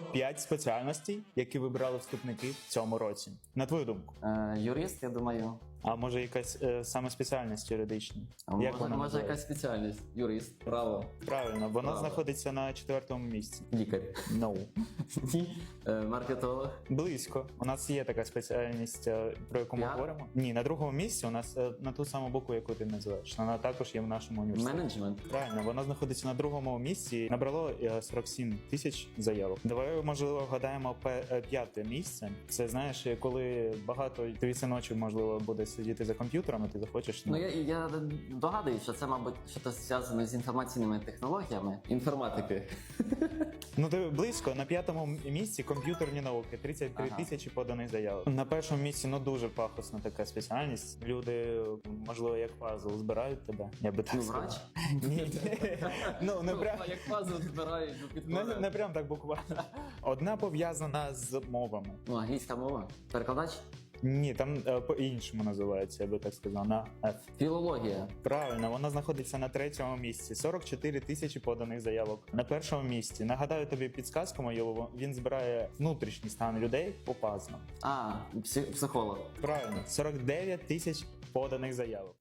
5 спеціальностей, які вибрали вступники в цьому році. На твою думку. Е, юрист, я думаю. А може якась е, саме спеціальність юридична? А може, може якась спеціальність. Юрист, право, Правильно, вона Право. знаходиться на четвертому місці. лікар. No. Ні. Е, маркетолог. Близько. У нас є така спеціальність, е, про яку ми Піар? говоримо. Ні, на другому місці у нас е, на ту саму букву, яку ти називаєш. Вона також є в нашому університеті. Менеджмент. Правильно, вона знаходиться на другому місці. Набрало е, 47 тисяч заявок. Давай, можливо, гадаємо пе- е, п'яте місце. Це знаєш, коли багато це ночі можливо буде сидіти за комп'ютером, і ти захочеш. Ну я, я догадуюсь, що це, мабуть, щось зв'язане з інформаційними технологіями. Інформатики. Ну ти близько на п'ятому місці комп'ютерні науки, 33 Ага. тисячі поданих заявок. На першому місці ну дуже пахосна така спеціальність. Люди, можливо, як пазл збирають тебе. Я би так Ну, сказав. врач? Ні, ну не прям. Як пазл збирають, Не, не прям так буквально. Одна пов'язана з мовами. Ну, англійська мова. Перекладач? Ні, там е, по-іншому називається, я би так сказав, на F. Філологія. Правильно, вона знаходиться на третьому місці. 44 тисячі поданих заявок. На першому місці. Нагадаю тобі підсказку мою, він збирає внутрішній стан людей по пазнам. А, псих- психолог. Правильно, 49 тисяч поданих заявок.